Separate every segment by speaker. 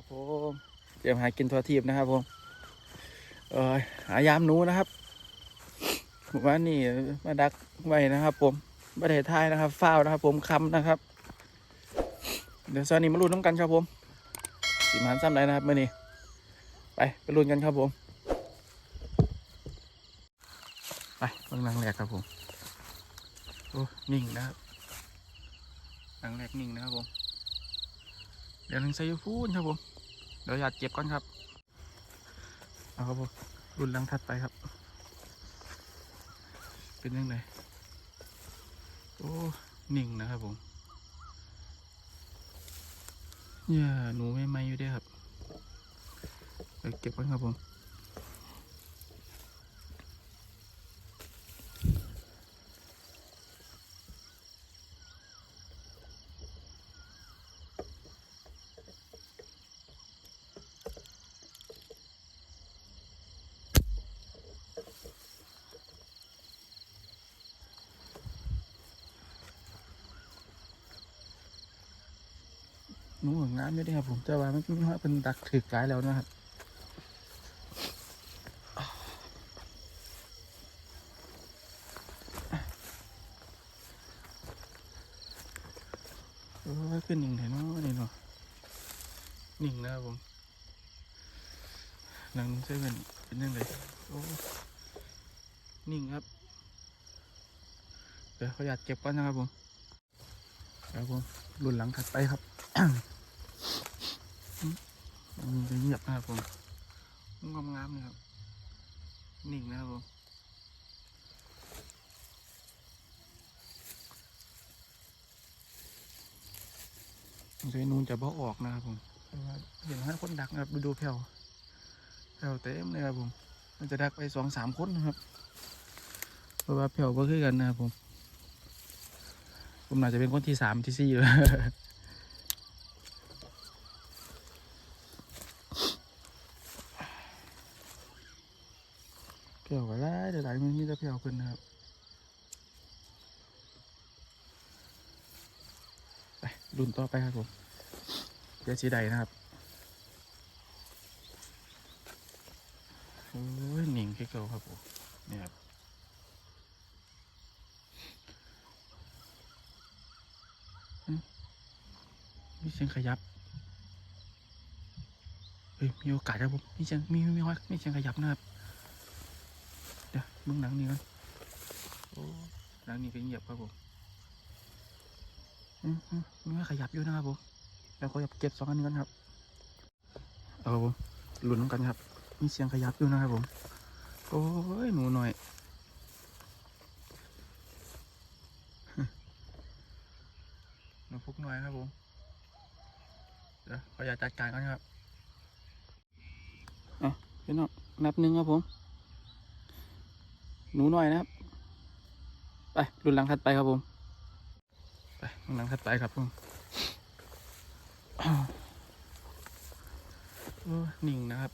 Speaker 1: ครับผมเตรียมหากินทัวทีบนะครับผมเออหายามหนูนะครับผมว่านี่มาดักไว้นะครับ ผมประเทศไทยนะครับฟ้าวนะครับ ผมคำนะครับ เดี๋ยวซานี่มาลุ้นน้ำกันครับผมสิมานซ้ำไรนะครับเมื่อนี้ไปไปลุ้นกันครับผมไปเบิ่งหลังแรกครับผมโอ้นิ่งนะครับหลังแรกนิ่งนะครับผม เดี๋ยวหนึ่งใส่ยูฟูนครับผมเดี๋ยวอยากเก็บก่อนครับเอาครับผมรุ่นลังถัดไปครับ เป็นยังไงโอ้หนิ่งนะครับผมเนี่ยหนูไม่ไม่อยู่ด้วยครับเดี๋ยวเก็บก่อนครับผม นูงามอยู่เด้ครับผมแต่ว่ามันมันเป็นดักถึกายแล้วนะครับโอ้ยขึ้นหนึ่งแถวเนาะนี่เนาะหนึ่งนะครับผมหลังเซเว่นเป็นยังไงโอ้นิ่งครับ เดี๋ยวเขาอยากเก็บก่อนนะครับผมครับผมรุ่นหลังถัดไปครับ มันจะเงียบนะครับผมงามงามๆเลยครับ นิ่งนะครับผมเดี๋ยนูนจะบ่ออกนะครับผมเพราะว่าเห็นห้าคนดักนะครับ ดูดูแผ่วแผ่วเต็มเลยครับผม มันจะดักไปสองสามคนนะครับ เพราะว่าแผ่วก็คือกันนะครับผม ผมน่าจะเป็นคนที่สามที่สี่เลย แผ่วก็ได้หลายๆมันมีแต่แผ่วเพิ่นนะครับไปรุ่นต่อไปครับผมเดี๋ยวสีใดนะครับโอ้ยหนิงแค่เก่าครับผมเนี่ยครับมีเสียงขยับ เฮ้ย มีโอกาสครับผม มีเสียง มี มีมีมีเสียงขยับนะครับ มึงหนังนี่กันโอ้หนังนี่ก็เงียบครับผมอืมอืมมีว่าขยับอยู่นะครับผมแล้วก็เก็บสองอันนี้กันครับ เอาครับผมหลุนกันครับ มีเสียงขยับอยู่นะครับผม โอ้ยหนูหน่อยหนูพุกหน่อยครับผมเดี๋ยวขออยากจัดการกันครับอะพี่น้องนับหนึ่งครับผม หนูหน่อยนะครับ ไปรุ่นหลังถัดไปครับผมไปรุ่นหลังถัดไปครับผมโอ้นิ่งนะครับ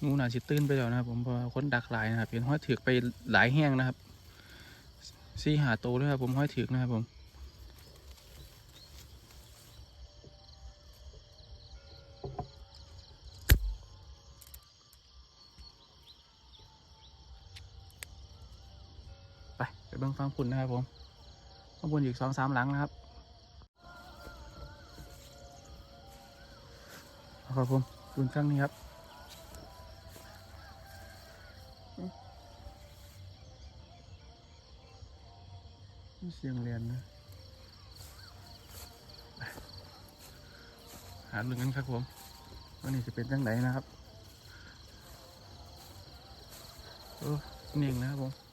Speaker 1: หนูน่าสิตื่นไปแล้วนะครับ ผมพราะว่าคนดักหลายนะครับเห็นห้อยถือกไปหลายแห้งนะครับซี่หาโตด้วยครับผมห้อยถือกนะครับผม เบิ่งฟังฝุ่นนะครับผมข้างบนอีกสองสามหลังนะครับครับผมฝุ่นข้างนี้ครับเสียงเรียนนะหาเรื่องกันครับผมว่านี่จะเป็นจังไหนนะครับโอ้เน่งนะครับผม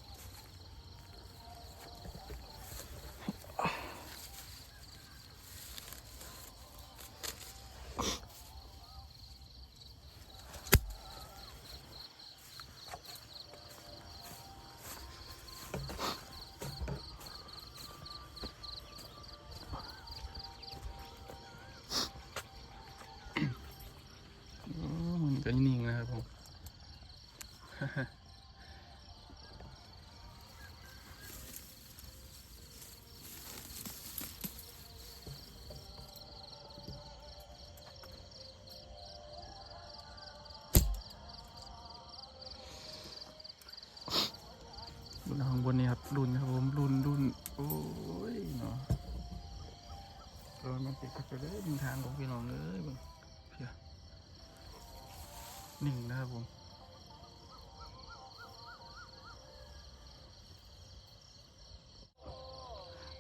Speaker 1: นิ่งนะครับผม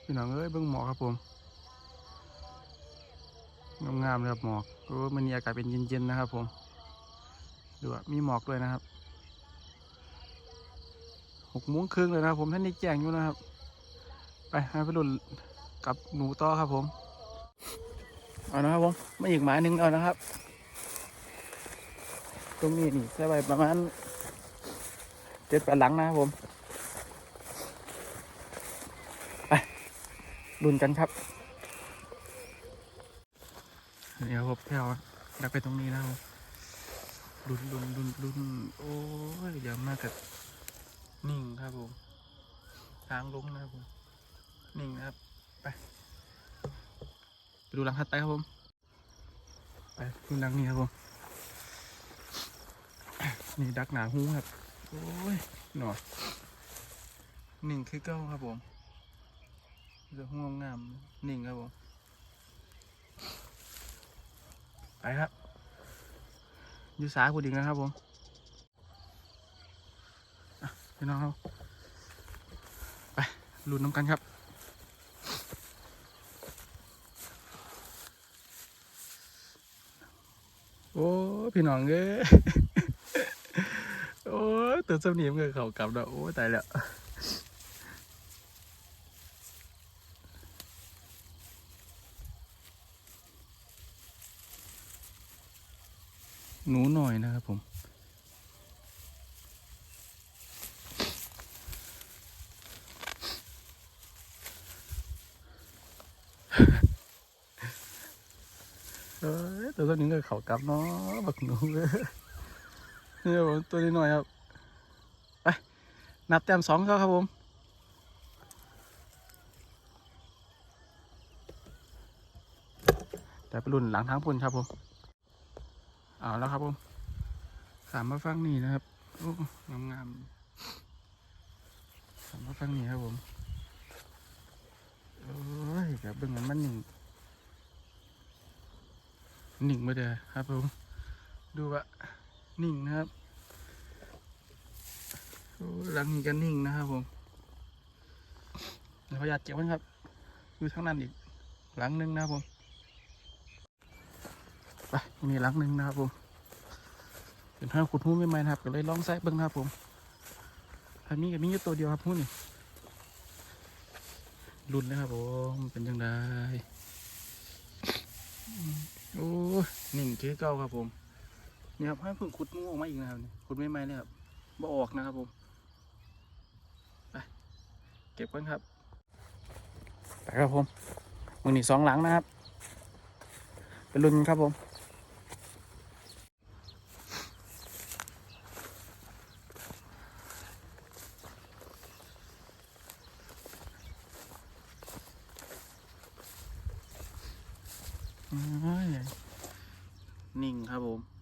Speaker 1: พี่น้องเอ้ยเบิ่งหมอกครับผมงามๆเลยครับหมอกโอ้มันนี่อากาศเป็นเย็นๆนะครับ ผมดูว่ามีหมอกด้วยนะครับหกโมงครึ่งเลยนะครับ ผมท่านนี่แจ้งอยู่นะครับ ไปให้พี่รุ่นกับหนูต่อครับผม เอานะครับผมมาอีกหมายหนึ่งเอานะครับ รงนี้นี่ใส่ไปประมาณเจ็ดแปดหลังนะครับผมไปดุนกันครับเดี๋ยวผมแถวดักไปตรงนี้นะครับดุนดุนดุนดุนโอ้ยเดี๋ยวมากกับนิ่งครับผมทางลงนะครับผมนิ่งนะครับไปไปดูหลังถัดไปครับผมไปดูหลังนี้ครับผม นี่ดักหนาหูครับ โอ้ย หน่อยหนึ่งคือเก้าครับผมจะห่วงงามหนึ่งครับผม ไปครับยูสายพูดอีกนะครับผมพี่น้องครับ ไปลุ้นน้ำกันครับโอ้ พี่น้องเอ้ ตัวสำเนียงเงยเขากลับแล้วโอ้ตายแล้วหนูหน่อยนะครับผม เอ้ยตัวนี้ก็เขากลับเนาะบักหนูเลยนี่ครับผมตัวนี้หน่อยครับ นับแต้มสองเขาครับผมแต่ไปรุ่นหลังทางพุ่นครับผมเอาแล้วครับผมสามมาฟังนี่นะครับโอ้งามงามสามมาฟังนี่ครับผมโอ้ยแบบเบิ่งมันมันหนึ่งหนิ่งมาเด้อครับผมดูว่านิ่งนะครับ หลังนี้ก็นิ่งนะครับผมเดี๋ยวขออนุญาตเก็บไว้ครับอยู่ทั้งนั้นอีกหลังหนึงนะครับผมไปมีหลังหนึงนะครับผมเป็นห้าขุดหุ้มใหม่ๆนะครับก็เลยลองใส่เบิ้งนะครับผมอันนี้ก็มีอยู่ตัวเดียวครับหุ้นนี่รุ่นนะครับผมเป็นยังไงโอ้ยนิ่งคือเก่าครับผมเนี่ยครับให้เพิ่งขุดงูออกมาอีกนะครับขุดไม่ไหมเลยครับบ่ออกนะครับผม เก็บกันครับไปครับผมมือนี่สองหลังนะครับเป็นรุ่นครับผมเอ้ยนิ่งครับผม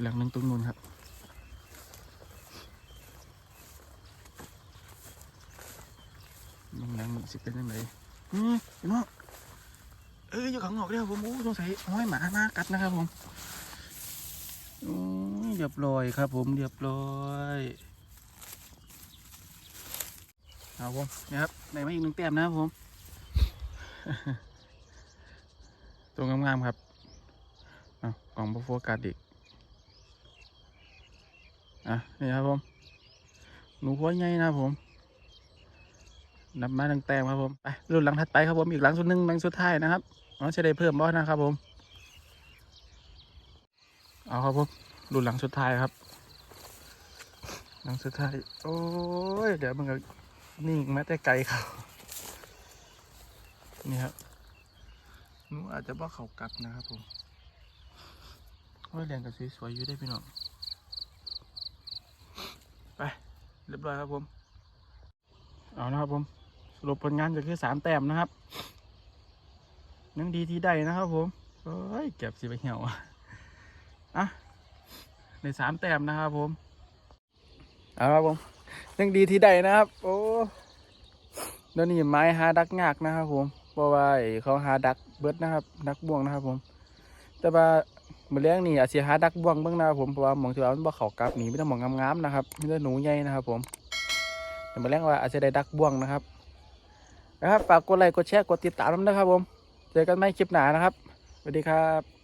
Speaker 1: หลังหนึงตรงนู้นครับหลังหนึ่งสิเป็นยังไงอืมพี่น้องเอ้ยอยู่ข้างนอกเดียวผมโอ้สงสัยห้อยหมามากัดนะครับผมเรียบร้อยครับผมเรียบร้อยเอาผมนี่ครับในมาอีกหนึ่งแต้มนะครับผมตรงงามๆครับเอากล่องบโฟกัสอีก อะนี่ครับผม หนูหัวใหญ่นะผมนับมาตั้งแต้มครับผมไปรุ่นหลังถัดไปครับผมอีกหลังสุดหนึ่งหลังสุดท้ายนะครับเราจะได้เพิ่มบอสนะครับผม เอาครับผมรุ่นหลังสุดท้ายครับ หลังสุดท้าย โอ้ยเดี๋ยวมันก็นิ่งแม้แต่ไกลเขานี่ครับหนูอาจจะว่าเขากลับนะครับผมโอ้ยเรียงกับสวยๆอยู่ได้พี่น้อง ไป เรียบร้อยครับผม เอานะครับผม สรุปผลงานก็คือสามแต้มนะครับยังดีที่ได้นะครับผมเอ้ยเก็บสิไปเหี่ยวอะอะในสามแต้มนะครับผม เอาครับผมยังดีที่ได้นะครับ โอ้เดี๋ยวนี้ไม้หาดักยากนะครับผมเพราะว่าเขาหาดักเบิดนะครับ ดักบ่วงนะครับผม แต่ว่า มื้อแรงนี่อาเสียหาดักบ่วงเบิ่งนะครับผมเพราะว่าหมองที่ว่ามันบ่เข่ากลับหนีมีแต่หมองงามๆนะครับไม่ต้องหนูใหญ่นะครับ ผมแต่มื้อแรงว่าอาจจะได้ดักบ่วงนะครับ นะครับฝากกดไลค์กดแชร์กดติดตามด้วยนะครับ ผม เจอกันใหม่คลิปหน้านะครับสวัสดีครับ